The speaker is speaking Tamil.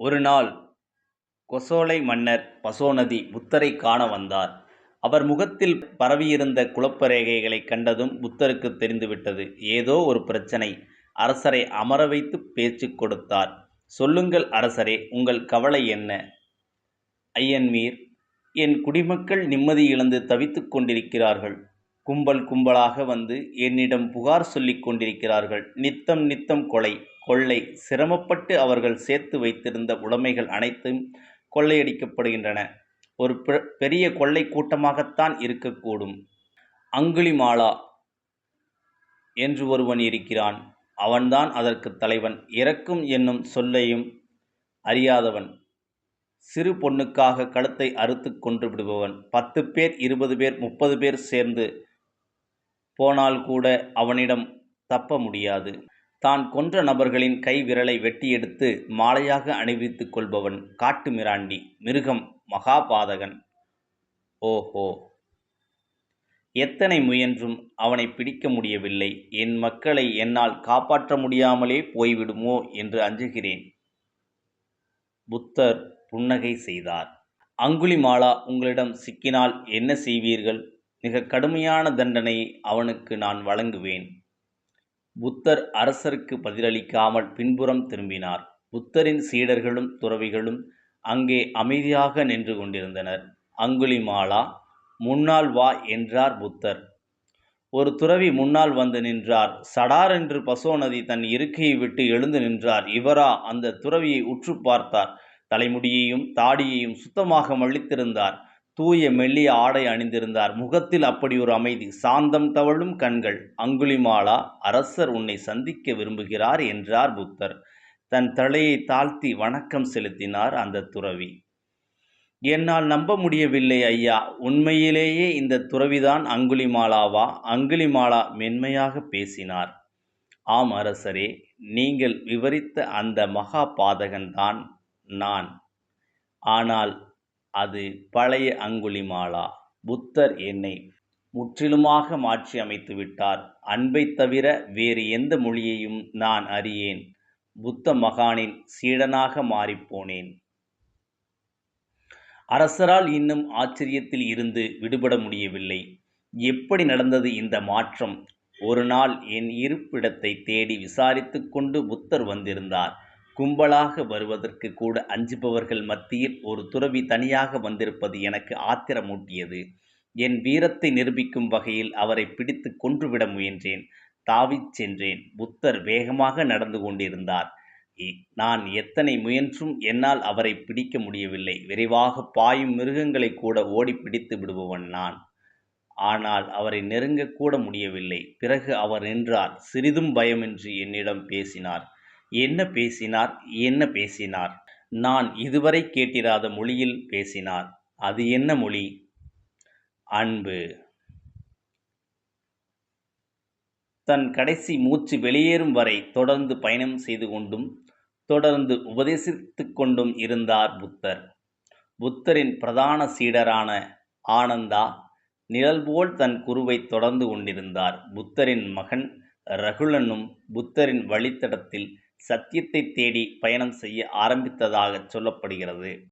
ஒரு நாள் கொசோலை மன்னர் பசோநதி புத்தரைக் காண வந்தார். அவர் முகத்தில் பரவியிருந்த குழப்பரேகைகளை கண்டதும் புத்தருக்குத் தெரிந்துவிட்டது. ஏதோ ஒரு பிரச்சனை அரசரை அமர வைத்துப் பேச்சு கொடுத்தார். சொல்லுங்கள் அரசரே உங்கள் கவலை என்ன? ஐயன்மீர் என் குடிமக்கள் நிம்மதி இழந்து தவித்துக் கொண்டிருக்கிறார்கள். கும்பல் கும்பலாக வந்து என்னிடம் புகார் சொல்லிக் கொண்டிருக்கிறார்கள். நித்தம் நித்தம் கொலை, கொள்ளை. சிரமப்பட்டு அவர்கள் சேர்த்து வைத்திருந்த உடைமைகள் அனைத்தும் கொள்ளையடிக்கப்படுகின்றன. ஒரு பெரிய கொள்ளைக் கூட்டமாகத்தான் இருக்கக்கூடும். அங்குலிமாலா என்று ஒருவன் இருக்கிறான். அவன்தான் அதற்குத் தலைவன். இறக்கும் என்னும் சொல்லையும் அறியாதவன். சிறு பொண்ணுக்காக கழுத்தை அறுத்துக்கொன்று விடுபவன் பத்து பேர் இருபது பேர் முப்பது பேர் சேர்ந்து போனால் கூட அவனிடம் தப்ப முடியாது. தான் கொன்ற நபர்களின் கை விரலை வெட்டியெடுத்து மாலையாக அணிவித்து கொள்பவன். காட்டு மிராண்டி. மிருகம். மகாபாதகன். ஓஹோ. எத்தனை முயன்றும் அவனை பிடிக்க முடியவில்லை. என் மக்களை என்னால் காப்பாற்ற முடியாமலே போய்விடுமோ என்று அஞ்சுகிறேன். புத்தர் புன்னகை செய்தார். அங்குலிமாலா உங்களிடம் சிக்கினால் என்ன செய்வீர்கள்? மிகக் கடுமையான தண்டனை அவனுக்கு நான் வழங்குவேன். புத்தர் அரசருக்கு பதிலளிக்காமல் பின்புறம் திரும்பினார். புத்தரின் சீடர்களும் துறவிகளும் அங்கே அமைதியாக நின்று கொண்டிருந்தனர். அங்குலிமாலா முன்னால் வா என்றார் புத்தர். ஒரு துறவி முன்னால் வந்து நின்றார். சடாரென்று பசோநதி தன் இருக்கையை விட்டு எழுந்து நின்றார். இவரா? அந்த துறவியை உற்று பார்த்தார். தலைமுடியையும் தாடியையும் சுத்தமாக மழித்திருந்தார். தூய மெல்லிய ஆடை அணிந்திருந்தார். முகத்தில் அப்படி ஒரு அமைதி. சாந்தம் தவழும் கண்கள். அங்குலிமாலா அரசர் உன்னை சந்திக்க விரும்புகிறார் என்றார் புத்தர். தன் தலையை தாழ்த்தி வணக்கம் செலுத்தினார் அந்த துறவி. என்னால் நம்ப முடியவில்லை ஐயா. உண்மையிலேயே இந்த துறவிதான் அங்குலிமாலாவா? அங்குலிமாலா மென்மையாக பேசினார். ஆம் அரசரே. நீங்கள் விவரித்த அந்த மகா பாதகன்தான் நான். ஆனால் அது பழைய அங்குலிமாலா. புத்தர் என்னை முற்றிலுமாக மாற்றி அமைத்துவிட்டார். அன்பைத் தவிர வேறு எந்த மொழியையும் நான் அறியேன். புத்த மகானின் சீடனாக மாறிப்போனேன். அரசரால் இன்னும் ஆச்சரியத்தில் இருந்து விடுபட முடியவில்லை. எப்படி நடந்தது இந்த மாற்றம்? ஒரு நாள் என் இருப்பிடத்தைத் தேடி விசாரித்து கொண்டு புத்தர் வந்திருந்தார். கும்பலாக வருவதற்கு கூட அஞ்சுபவர்கள் மத்தியில் ஒரு துறவி தனியாக வந்திருப்பது எனக்கு ஆத்திரமூட்டியது. என் வீரத்தை நிரூபிக்கும் வகையில் அவரைப் பிடித்து கொன்றுவிட முயன்றேன். தாவிச் சென்றேன். புத்தர் வேகமாக நடந்து கொண்டிருந்தார். நான் எத்தனை முயன்றும் என்னால் அவரை பிடிக்க முடியவில்லை. விரைவாகப் பாயும் மிருகங்களை கூட ஓடிப் பிடித்து விடுபவன் நான். ஆனால் அவரை நெருங்கக்கூட முடியவில்லை. பிறகு அவர் நின்றார். சிறிதும் பயமின்றி என்னிடம் பேசினார். என்ன பேசினார்? என்ன பேசினார்? நான் இதுவரை கேட்டிராத மொழியில் பேசினார். அது என்ன மொழி? அன்பு. தன் கடைசி மூச்சு வெளியேறும் வரை தொடர்ந்து பயணம் செய்து கொண்டும் தொடர்ந்து உபதேசித்து கொண்டும் இருந்தார் புத்தர். புத்தரின் பிரதான சீடரான ஆனந்தா நிழல்போல் தன் குருவைத் தொடர்ந்து கொண்டிருந்தார். புத்தரின் மகன் ரகுலனும் புத்தரின் வழித்தடத்தில் சத்தியத்தைத் தேடி பயணம் செய்ய ஆரம்பித்ததாகச் சொல்லப்படுகிறது.